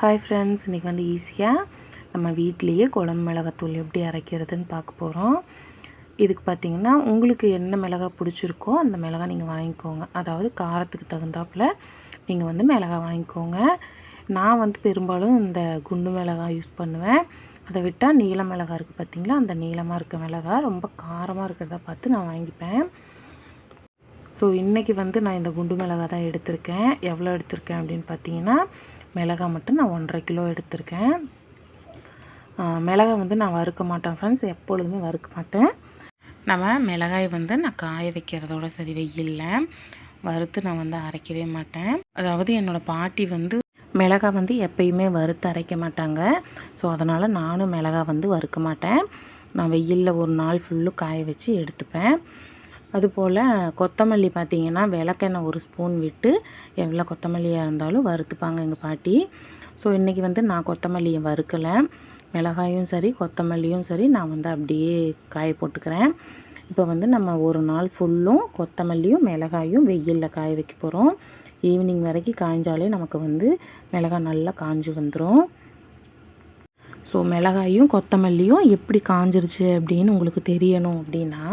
Hi friends இன்றைக்கி வந்து ஈஸியாக நம்ம வீட்லேயே குழம்பு மிளகாத்தூள் எப்படி அரைக்கிறதுன்னு பார்க்க போகிறோம் இதுக்கு பார்த்தீங்கன்னா உங்களுக்கு என்ன மிளகாய் பிடிச்சிருக்கோ அந்த மிளகாய் நீங்கள் வாங்கிக்கோங்க. அதாவது காரத்துக்கு தகுந்தாப்புல நீங்கள் வந்து மிளகாய் வாங்கிக்கோங்க. நான் வந்து பெரும்பாலும் இந்த குண்டு மிளகாய் யூஸ் பண்ணுவேன். அதை விட்டால் நீல மிளகாய் இருக்குது பார்த்தீங்களா? அந்த நீளமாக இருக்க மிளகாய் ரொம்ப காரமாக இருக்கிறத பார்த்து நான் வாங்கிப்பேன். ஸோ இன்றைக்கி வந்து நான் இந்த குண்டு மிளகாய் தான் எடுத்திருக்கேன். எவ்வளோ எடுத்திருக்கேன் அப்படின்னு பார்த்தீங்கன்னா மிளகாய் மட்டும் நான் ஒன்றரை கிலோ எடுத்திருக்கேன். மிளகாய் வந்து நான் வறுக்க மாட்டேன் ஃப்ரெண்ட்ஸ் எப்பொழுதுமே வறுக்க மாட்டேன். நம்ம மிளகாய் வந்து நான் காய வைக்கிறதோட சரி வெயிலில் வறுத்து நான் வந்து அரைக்கவே மாட்டேன். அதாவது என்னோடய பாட்டி வந்து மிளகாய் வந்து எப்பயுமே வறுத்து அரைக்க மாட்டாங்க. ஸோ அதனால் நானும் மிளகாய் வந்து வறுக்க மாட்டேன். நான் வெயிலில் ஒரு நாள் ஃபுல்லும் காய வச்சு எடுத்துப்பேன். அதுபோல் கொத்தமல்லி பார்த்தீங்கன்னா விளக்கெண்ணெய் ஒரு ஸ்பூன் விட்டு எவ்வளோ கொத்தமல்லியாக இருந்தாலும் வறுத்துப்பாங்க எங்கள் பாட்டி. ஸோ இன்றைக்கி வந்து நான் கொத்தமல்லியை வறுக்கலை. மிளகாயும் சரி கொத்தமல்லியும் சரி நான் வந்து அப்படியே காய போட்டுக்கிறேன். இப்போ வந்து நம்ம ஒரு நாள் ஃபுல்லும் கொத்தமல்லியும் மிளகாயும் வெயிலில் காய வைக்க போகிறோம் ஈவினிங் வரைக்கும் காய்ஞ்சாலே நமக்கு வந்து மிளகாய் நல்லா காஞ்சு வந்துடும் ஸோ மிளகாயும் கொத்தமல்லியும் எப்படி காஞ்சிருச்சு அப்படின்னு உங்களுக்கு தெரியணும் அப்படின்னா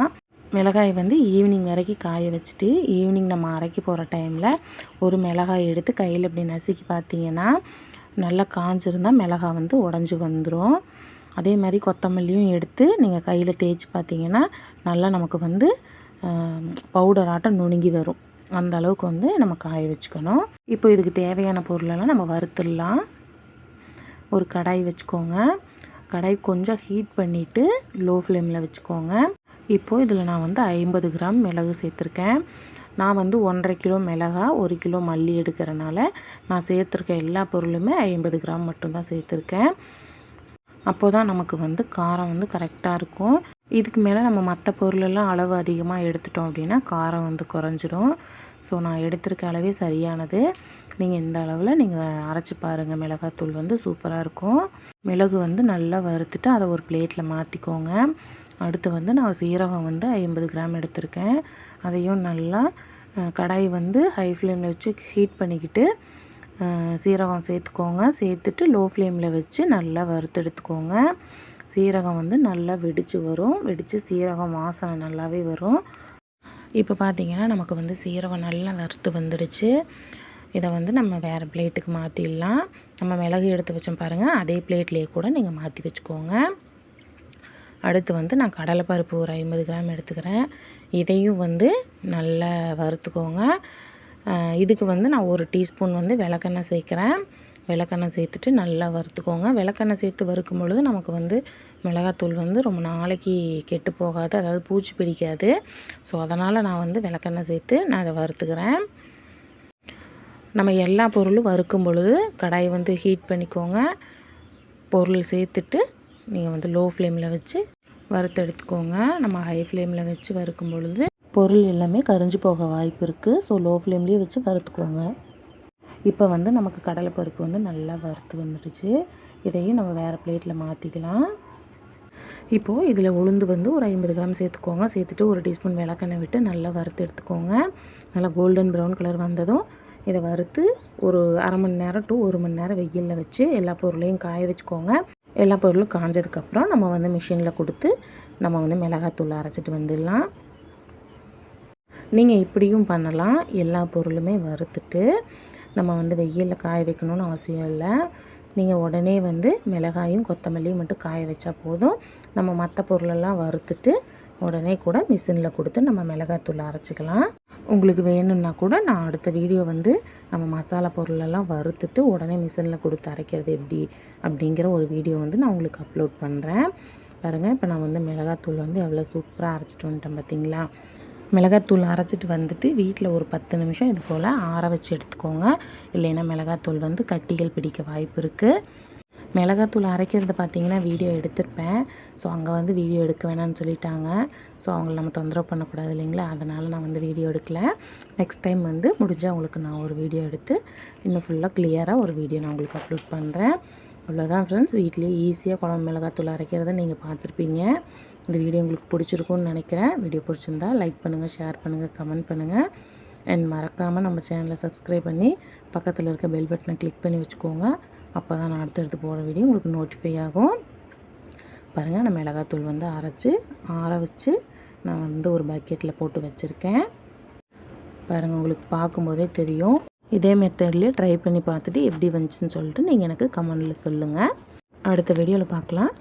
மிளகாய் வந்து ஈவினிங் வரைக்கும் காய வச்சுட்டு ஈவினிங் நம்ம அரைக்க போகிற டைமில் ஒரு மிளகாய் எடுத்து கையில் இப்படி நசுக்கி பார்த்தீங்கன்னா நல்லா காஞ்சிருந்தால் மிளகாய் வந்து உடஞ்சி வந்துடும் அதே மாதிரி கொத்தமல்லியும் எடுத்து நீங்கள் கையில் தேய்ச்சி பார்த்தீங்கன்னா நல்லா நமக்கு வந்து பவுடர் ஆட்டம் நுணுங்கி வரும். அந்த அளவுக்கு வந்து நம்ம காய வச்சுக்கணும். இப்போ இதுக்கு தேவையான பொருளெல்லாம் நம்ம வறுத்துடலாம். ஒரு கடாய் வச்சுக்கோங்க. கடாய் கொஞ்சம் ஹீட் பண்ணிவிட்டு லோ ஃப்ளேமில் வச்சுக்கோங்க. இப்போது இதில் நான் வந்து ஐம்பது கிராம் மிளகு சேர்த்துருக்கேன். நான் வந்து ஒன்றரை கிலோ மிளகா ஒரு கிலோ மல்லி எடுக்கிறனால நான் சேர்த்துருக்க எல்லா பொருளுமே ஐம்பது கிராம் மட்டும்தான் சேர்த்துருக்கேன். அப்போ தான் நமக்கு வந்து காரம் வந்து கரெக்டாக இருக்கும். இதுக்கு மேலே நம்ம மற்ற பொருளெல்லாம் அளவு அதிகமாக எடுத்துட்டோம் அப்படின்னா காரம் வந்து குறைஞ்சிரும். ஸோ நான் எடுத்திருக்க அளவே சரியானது. நீங்கள் இந்த அளவில் நீங்கள் அரைச்சி பாருங்கள் மிளகாத்தூள் வந்து சூப்பராக இருக்கும். மிளகு வந்து நல்லா வறுத்துட்டு அதை ஒரு பிளேட்டில் மாற்றிக்கோங்க அடுத்து வந்து நான் சீரகம் வந்து ஐம்பது கிராம் எடுத்திருக்கேன். அதையும் நல்லா கடாய் வந்து ஹை ஃப்ளேமில் வச்சு ஹீட் பண்ணிக்கிட்டு சீரகம் சேர்த்துக்கோங்க. சேர்த்துட்டு லோ ஃப்ளேமில் வச்சு நல்லா வறுத்து எடுத்துக்கோங்க. சீரகம் வந்து நல்லா வெடித்து வரும். வெடித்து சீரகம் வாசனை நல்லாவே வரும். இப்போ பார்த்தீங்கன்னா நமக்கு வந்து சீரகம் நல்லா வறுத்து வந்துடுச்சு. இதை வந்து நம்ம வேறு பிளேட்டுக்கு மாற்றிடலாம் நம்ம மிளகு எடுத்து வச்சோம் பாருங்கள் அதே பிளேட்லேயே கூட நீங்கள் மாற்றி வச்சுக்கோங்க. அடுத்து வந்து நான் கடலைப்பருப்பு ஒரு ஐம்பது கிராம் எடுத்துக்கிறேன். இதையும் வந்து நல்லா வறுத்துக்கோங்க. இதுக்கு வந்து நான் ஒரு டீஸ்பூன் வந்து விளக்கெண்ணெய் சேர்க்குறேன். விளக்கெண்ணெய் சேர்த்துட்டு நல்லா வறுத்துக்கோங்க. விளக்கெண்ணெய் சேர்த்து வறுக்கும் பொழுது நமக்கு வந்து மிளகாத்தூள் வந்து ரொம்ப நாளைக்கு கெட்டு போகாது. அதாவது பூச்சி பிடிக்காது. ஸோ அதனால் நான் வந்து விளக்கெண்ணெய் சேர்த்து நான் அதை வறுத்துக்கிறேன். நம்ம எல்லா பொருளும் வறுக்கும் பொழுது கடாயை வந்து ஹீட் பண்ணிக்கோங்க. பொருள் சேர்த்துட்டு நீங்கள் வந்து லோ ஃப்ளேமில் வச்சு வறுத்து எடுத்துக்கோங்க. நம்ம ஹை ஃப்ளேமில் வச்சு வறுக்கும் பொழுது பொருள் எல்லாமே கரிஞ்சு போக வாய்ப்பு இருக்குது ஸோ லோ ஃப்ளேம்லேயே வச்சு வறுத்துக்கோங்க. இப்போ வந்து நமக்கு கடலைப்பருப்பு வந்து நல்லா வறுத்து வந்துடுச்சு. இதையும் நம்ம வேறு பிளேட்டில் மாற்றிக்கலாம் இப்போது இதில் உளுந்து வந்து ஒரு ஐம்பது கிராம் சேர்த்துக்கோங்க. சேர்த்துட்டு ஒரு டீஸ்பூன் விளக்கெண்ணெய் விட்டு நல்லா வறுத்து எடுத்துக்கோங்க. நல்லா கோல்டன் ப்ரௌன் கலர் வந்ததும் இதை வறுத்து ஒரு அரை மணி நேரம் டு ஒரு மணி நேரம் வெயிலில் வச்சு எல்லா பொருளையும் காய வச்சுக்கோங்க. எல்லா பொருளும் காஞ்சதுக்கப்புறம் நம்ம வந்து மிஷினில் கொடுத்து நம்ம வந்து மிளகாத்தூள் அரைச்சிட்டு வந்துடலாம். நீங்கள் இப்படியும் பண்ணலாம். எல்லா பொருளுமே வறுத்துட்டு நம்ம வந்து வெயிலில் காய வைக்கணும்னு அவசியம் இல்லை. நீங்கள் உடனே வந்து மிளகாயும் கொத்தமல்லியும் மட்டும் காய வச்சா போதும். நம்ம மற்ற பொருளெல்லாம் வறுத்துட்டு உடனே கூட மிஷினில் கொடுத்து நம்ம மிளகாத்தூள் அரைச்சிக்கலாம். உங்களுக்கு வேணும்னா கூட நான் அடுத்த வீடியோ வந்து நம்ம மசாலா பொருளெல்லாம் வறுத்துட்டு உடனே மிஷினில் கொடுத்து அரைக்கிறது எப்படி அப்படிங்கிற ஒரு வீடியோ வந்து நான் உங்களுக்கு அப்லோட் பண்ணுறேன் பாருங்கள் இப்போ நான் வந்து மிளகாத்தூள் வந்து எவ்வளோ சூப்பராக அரைச்சிட்டு வந்துட்டேன் பார்த்தீங்களா மிளகாத்தூள் அரைச்சிட்டு வந்துட்டு வீட்டில் ஒரு பத்து நிமிஷம் இது போல் ஆற வச்சு எடுத்துக்கோங்க. இல்லைன்னா மிளகாத்தூள் வந்து கட்டிகள் பிடிக்க வாய்ப்பு இருக்குது மிளகாத்தூள் அரைக்கிறது பார்த்தீங்கன்னா வீடியோ எடுத்திருப்பேன். ஸோ அங்கே வந்து வீடியோ எடுக்க வேணாம்னு சொல்லிட்டாங்க. ஸோ அவங்கள நம்ம தொந்தரவு பண்ணக்கூடாது இல்லைங்களா? அதனால் நான் வந்து வீடியோ எடுக்கல. நெக்ஸ்ட் டைம் வந்து முடிஞ்சால் உங்களுக்கு நான் ஒரு வீடியோ எடுத்து இன்னும் ஃபுல்லாக கிளியராக ஒரு வீடியோ நான் உங்களுக்கு அப்லோட் பண்ணுறேன் அவ்வளோதான் ஃப்ரெண்ட்ஸ் வீட்லேயே ஈஸியாக குழம்பு மிளகாத்தூள் அரைக்கிறத நீங்கள் பார்த்துருப்பீங்க. இந்த வீடியோ உங்களுக்கு பிடிச்சிருக்கும்னு நினைக்கிறேன். வீடியோ பிடிச்சிருந்தா லைக் பண்ணுங்கள் ஷேர் பண்ணுங்கள் கமெண்ட் பண்ணுங்கள் அண்ட் மறக்காமல் நம்ம சேனலை சப்ஸ்கிரைப் பண்ணி பக்கத்தில் இருக்க பெல் பட்டனை கிளிக் பண்ணி வச்சுக்கோங்க. அப்போ தான் நான் அடுத்தடுத்து போகிற வீடியோ உங்களுக்கு நோட்டிஃபை ஆகும். பாருங்கள் நான் மிளகாத்தூள் வந்து அரைச்சி ஆற வச்சு நான் வந்து ஒரு பக்கெட்டில் போட்டு வச்சுருக்கேன். பாருங்கள் உங்களுக்கு பார்க்கும்போதே தெரியும். இதே மெத்தட்லேயே ட்ரை பண்ணி பார்த்துட்டு எப்படி வந்துச்சுன்னு சொல்லிட்டு நீங்கள் எனக்கு கமெண்டில் சொல்லுங்கள் அடுத்த வீடியோவில் பார்க்கலாம்.